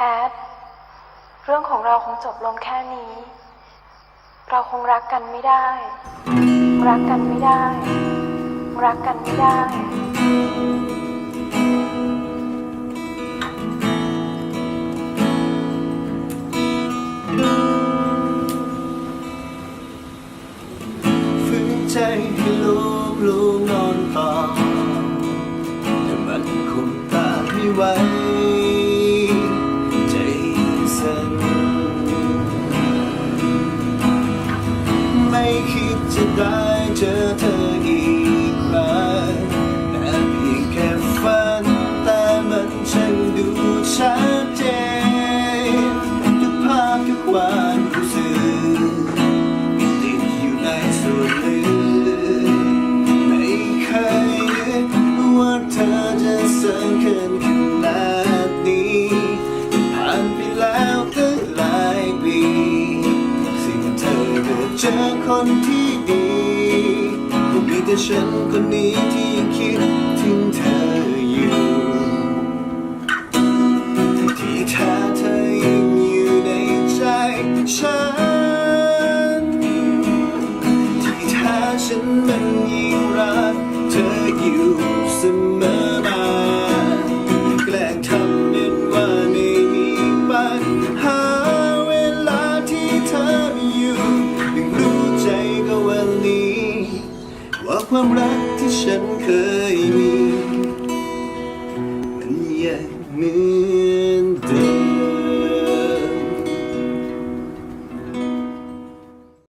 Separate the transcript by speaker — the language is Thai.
Speaker 1: ท เรื่องของเราคงจบลงแค่นี้ เราคงรักกันไม่ได้ รักกันไม่ได้ รักกันไม่ได้
Speaker 2: ฝืนใจให้ลูกลูกนอนต่อแต่มันคงตาไม่ไหว คิดจะได้เจอเธออี อคนที่ดีคงมีแต่ฉันคนนี้ที่คิดถึงเธออยู่ ที่แท้เธอยังอยู่ในใจฉัน ที่แท้ฉันมันยิ่งรักเธออยู่ ความรักที่ฉันเคยมี มันยังเหมือนเดิม